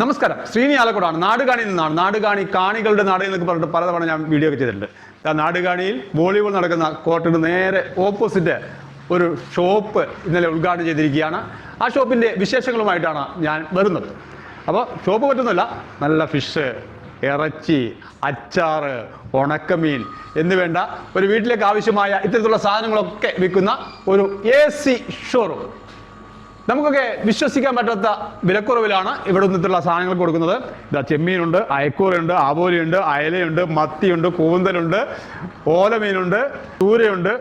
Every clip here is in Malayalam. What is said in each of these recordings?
നമസ്കാരം. ശ്രീനി ആലക്കോടാണ്. നാടുകാണിയിൽ നിന്നാണ്. നാടുകാണി കാണികളുടെ നാട് എന്നൊക്കെ പറഞ്ഞിട്ട് പലതവണ ഞാൻ വീഡിയോ ഒക്കെ ചെയ്തിട്ടുണ്ട്. ആ നാടുകാണിയിൽ വോളിബോൾ നടക്കുന്ന കോർട്ടിന് നേരെ ഓപ്പോസിറ്റ് ഒരു ഷോപ്പ് ഇന്നലെ ഉദ്ഘാടനം ചെയ്തിരിക്കുകയാണ്. ആ ഷോപ്പിന്റെ വിശേഷങ്ങളുമായിട്ടാണ് ഞാൻ വരുന്നത്. അപ്പോൾ ഷോപ്പ് പറ്റുന്നില്ല നല്ല ഫിഷ് ഇറച്ചി അച്ചാറ് ഉണക്കമീൻ എന്നുവേണ്ട ഒരു വീട്ടിലേക്ക് ആവശ്യമായ ഇത്തരത്തിലുള്ള സാധനങ്ങളൊക്കെ വിൽക്കുന്ന ഒരു എ സി ഷോറൂം നമുക്കൊക്കെ വിശ്വസിക്കാൻ പറ്റാത്ത വിലക്കുറവിലാണ് ഇവിടെ നിന്നിട്ടുള്ള സാധനങ്ങൾ കൊടുക്കുന്നത്. ഇതാ ചെമ്മീനുണ്ട് അയക്കൂറയുണ്ട് ആവോലിയുണ്ട് അയലയുണ്ട് മത്തിയുണ്ട് കൂന്തലുണ്ട് ഓലമീനുണ്ട് ചൂരയുണ്ട്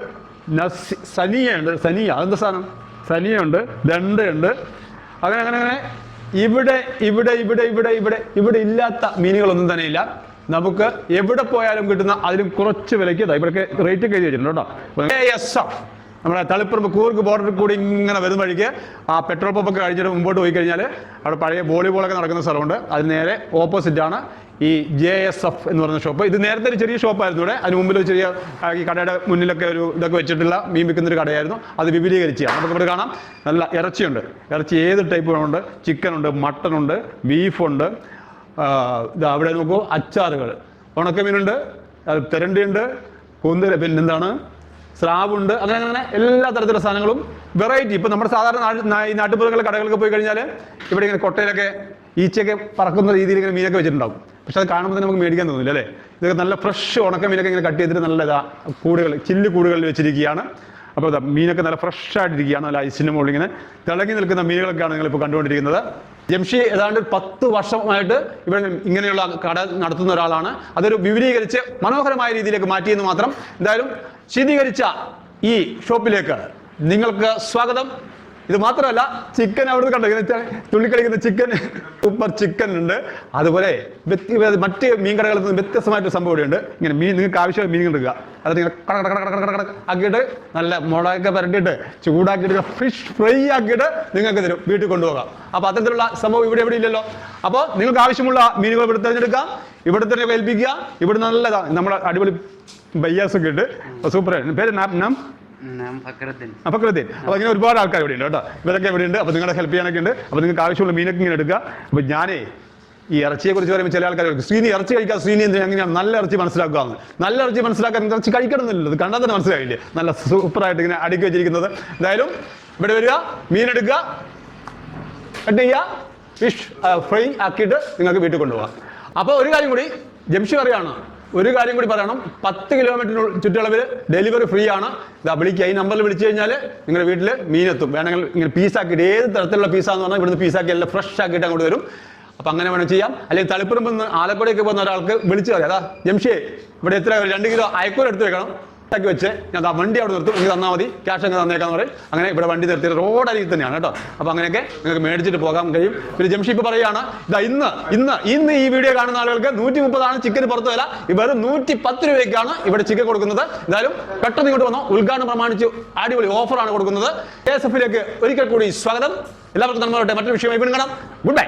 സനിയുണ്ട് സനിയ അതെന്താ സാധനം? സനിയുണ്ട് ദണ്ടയുണ്ട്. അങ്ങനെ അങ്ങനെ അങ്ങനെ. ഇവിടെ ഇവിടെ ഇവിടെ ഇവിടെ ഇവിടെ ഇവിടെ ഇല്ലാത്ത മീനുകളൊന്നും തന്നെ ഇല്ല. നമുക്ക് എവിടെ പോയാലും കിട്ടുന്ന അതിലും കുറച്ച് വിലയ്ക്ക് ഇതാ ഇവിടെയൊക്കെ റേറ്റ് ഒക്കെ വെച്ചിട്ടുണ്ട് കേട്ടോ. എസ് നമ്മുടെ തളിപ്പറമ്പ് കൂർഗ് ബോർഡറിൽ കൂടി ഇങ്ങനെ വരുന്ന വഴിക്ക് ആ പെട്രോൾ പമ്പൊക്കെ കഴിഞ്ഞിട്ട് മുമ്പോട്ട് പോയി കഴിഞ്ഞാൽ അവിടെ പഴയ വോളിബോളൊക്കെ നടക്കുന്ന സ്ഥലമുണ്ട്. അതിന് നേരെ ഓപ്പോസിറ്റ് ആണ് ഈ ജെ എസ് എഫ് എന്ന് പറയുന്ന ഷോപ്പ് ഇത് നേരത്തെ ഒരു ചെറിയ ഷോപ്പായിരുന്നു ഇവിടെ. അതിന് മുമ്പിൽ ഒരു ചെറിയ ഈ കടയുടെ മുന്നിലൊക്കെ ഒരു ഇതൊക്കെ വെച്ചിട്ടുള്ള മീൻ വിൽക്കുന്ന ഒരു കടയായിരുന്നു. അത് വിപുലീകരിച്ചാണ് നമുക്ക് ഇവിടെ കാണാം. നല്ല ഇറച്ചിയുണ്ട്. ഇറച്ചി ഏത് ടൈപ്പ് ഉണ്ട് ചിക്കൻ ഉണ്ട് മട്ടൺ ഉണ്ട്. ബീഫുണ്ട് അവിടെ നോക്കൂ അച്ചാറുകൾ. ഉണക്കമീനുണ്ട് അത് തെരണ്ടിയുണ്ട് കൂന്തൽ പിന്നെന്താണ് സ്രാവുണ്ട്. അങ്ങനെ അങ്ങനെ എല്ലാ തരത്തിലുള്ള സാധനങ്ങളും വെറൈറ്റി ഇപ്പം നമ്മുടെ സാധാരണ ഈ നാട്ടുപുറങ്ങളിലെ കടകളൊക്കെ പോയി കഴിഞ്ഞാൽ ഇവിടെ ഇങ്ങനെ കൊട്ടയിലൊക്കെ ഈച്ചയൊക്കെ പറക്കുന്ന രീതിയിൽ ഇങ്ങനെ മീനൊക്കെ വെച്ചിട്ടുണ്ടാവും. പക്ഷെ അത് കാണുമ്പോൾ തന്നെ നമുക്ക് മേടിക്കാൻ തോന്നില്ല അല്ലേ? ഇതൊക്കെ നല്ല ഫ്രഷ് ഉണക്ക മീനൊക്കെ ഇങ്ങനെ കട്ട് ചെയ്തിട്ട് നല്ല ഇതാ കൂടുകൾ ചില്ല് കൂടുകളിൽ വെച്ചിരിക്കുകയാണ്. അപ്പോൾ മീനൊക്കെ നല്ല ഫ്രഷ് ആയിട്ടിരിക്കുകയാണ് നല്ല ഐസിന്റെ മുകളിൽ ഇങ്ങനെ തിളങ്ങി നിൽക്കുന്ന മീനുകളൊക്കെയാണ് നിങ്ങളിപ്പോൾ കണ്ടുകൊണ്ടിരിക്കുന്നത്. ജംഷി ഏതാണ്ട് പത്ത് വർഷമായിട്ട് ഇവൻ ഇങ്ങനെയുള്ള കട നടത്തുന്ന ഒരാളാണ്. അതൊരു വിപുലീകരിച്ച് മനോഹരമായ രീതിയിലേക്ക് മാറ്റിയെന്ന് മാത്രം എന്തായാലും ശീതീകരിച്ച ഈ ഷോപ്പിലേക്ക് നിങ്ങൾക്ക് സ്വാഗതം. ഇത് മാത്രമല്ല ചിക്കൻ അവിടുന്ന് കണ്ടോ? ഇങ്ങനെ തുള്ളിക്കളിക്കുന്ന ചിക്കൻ സൂപ്പർ ചിക്കൻ ഉണ്ട്. അതുപോലെ മറ്റ് മീൻ കടകളിൽ നിന്ന് വ്യത്യസ്തമായിട്ട് സംഭവം ഇവിടെയുണ്ട്. ഇങ്ങനെ മീൻ നിങ്ങൾക്ക് ആവശ്യമായ മീൻ എടുക്കുക അത് കട കട കട കട കട ആക്കിയിട്ട് നല്ല മുളകൊക്കെ പരട്ടിയിട്ട് ചൂടാക്കിയിട്ട് ഫിഷ് ഫ്രൈ ആക്കിയിട്ട് നിങ്ങൾക്ക് തരും. വീട്ടിൽ കൊണ്ടുപോകാം. അപ്പോൾ അത്തരത്തിലുള്ള സംഭവം ഇവിടെ എവിടെ ഇല്ലല്ലോ? അപ്പോൾ നിങ്ങൾക്ക് ആവശ്യമുള്ള മീനുകൾ ഇവിടെ തിരഞ്ഞെടുക്കാം. ഇവിടെ തന്നെ ഏൽപ്പിക്കുക ഇവിടെ നല്ലതാണ് നമ്മുടെ അടിപൊളി ബയ്യാസൊക്കെ ഇട്ട് സൂപ്പർ പേര് നാം ഫക്രുദ്ദീൻ. അപ്പൊ അപ്പോൾ ഇങ്ങനെ ഒരുപാട് ആൾക്കാർ ഇവിടെ ഉണ്ട് കേട്ടോ. ഇവരൊക്കെ ഇവിടെ ഉണ്ട് അപ്പോൾ നിങ്ങളുടെ ഹെൽപ്പ് ചെയ്യാനൊക്കെ ഉണ്ട് അപ്പോൾ നിങ്ങൾക്ക് ആവശ്യമുള്ള മീനൊക്കെ ഇങ്ങനെ എടുക്കുക അപ്പോൾ ഞാനേ ഈ ഇറച്ചിയെ കുറിച്ച് പറയുമ്പോൾ ചില ആൾക്കാർ ശ്രീനി ഇറച്ചി കഴിക്കാൻ ശ്രീനി എങ്ങനെയാണ് നല്ല ഇറച്ചി മനസ്സിലാക്കുകയാണ് നല്ല ഇറച്ചി മനസ്സിലാക്കാൻ ഇറച്ചി കഴിക്കണമെന്നില്ലല്ലോ. കണ്ടാൽ തന്നെ മനസ്സിലായില്ലേ? നല്ല സൂപ്പറായിട്ട് ഇങ്ങനെ അടുക്കി വെച്ചിരിക്കുന്നത്. എന്തായാലും ഇവിടെ വരിക മീൻ എടുക്കുക കട്ട് ചെയ്യുക ഫിഷ് ഫ്രൈ ആക്കിയിട്ട് നിങ്ങൾക്ക് വീട്ടിൽ കൊണ്ടുപോകാം. അപ്പോൾ ഒരു കാര്യം കൂടി ജംഷി പറയാണ് ഒരു കാര്യം കൂടി പറയണം. പത്ത് കിലോമീറ്റർ ചുറ്റളവിൽ ഡെലിവറി ഫ്രീ ആണ്. ഇതാ വിളിക്കുക ഈ നമ്പറിൽ വിളിച്ചു കഴിഞ്ഞാൽ നിങ്ങളുടെ വീട്ടിൽ മീനെത്തും വേണമെങ്കിൽ ഇങ്ങനെ പീസാക്കിയിട്ട് ഏത് തരത്തിലുള്ള പീസാന്ന് പറഞ്ഞാൽ ഇവിടുന്ന് പീസാക്കി എല്ലാം ഫ്രഷ് ആക്കിയിട്ട് അങ്ങോട്ട് വരും. അപ്പം അങ്ങനെ വേണം ചെയ്യാം. അല്ലെങ്കിൽ തളിപ്പുറമ്പ് നിന്ന് ആലക്കുടയൊക്കെ പോകുന്ന ഒരാൾക്ക് വിളിച്ചു പറയാം. അതാ ജംഷിയെ ഇവിടെ എത്ര? രണ്ട് കിലോ അയക്കൂർ എടുത്ത് വെക്കണം. ാക്കി വെച്ച് ഞാൻ വണ്ടി അവിടെ നിർത്തും. എനിക്ക് തന്നാൽ മതി. ക്യാഷ് അങ്ങ് തന്നേക്കാന്ന് പറയും. അങ്ങനെ ഇവിടെ വണ്ടി നിർത്തി റോഡ് അരികിൽ തന്നെയാണ് കേട്ടോ. അപ്പോൾ അങ്ങനെയൊക്കെ നിങ്ങൾക്ക് മേടിച്ചിട്ട് പോകാൻ കഴിയും. പിന്നെ ജംഷിപ്പ് പറയുകയാണ് ഇതാ ഇന്ന് ഇന്ന് ഇന്ന് ഈ വീഡിയോ കാണുന്ന ആളുകൾക്ക് നൂറ്റി മുപ്പതാണ് ചിക്കൻ പുറത്ത് വില. ഇവരും നൂറ്റി പത്ത് രൂപയ്ക്കാണ് ഇവിടെ ചിക്കൻ കൊടുക്കുന്നത്. എന്തായാലും പെട്ടെന്ന് ഇങ്ങോട്ട് വന്നോ. ഉദ്ഘാടനം പ്രമാണിച്ച്. അടിപൊളി ഓഫറാണ് കൊടുക്കുന്നത്. എസ് എഫിലേക്ക് ഒരിക്കൽ കൂടി സ്വാഗതം. എല്ലാവർക്കും നന്മ മറ്റൊരു വിഷയമായി കാണാം. Good bye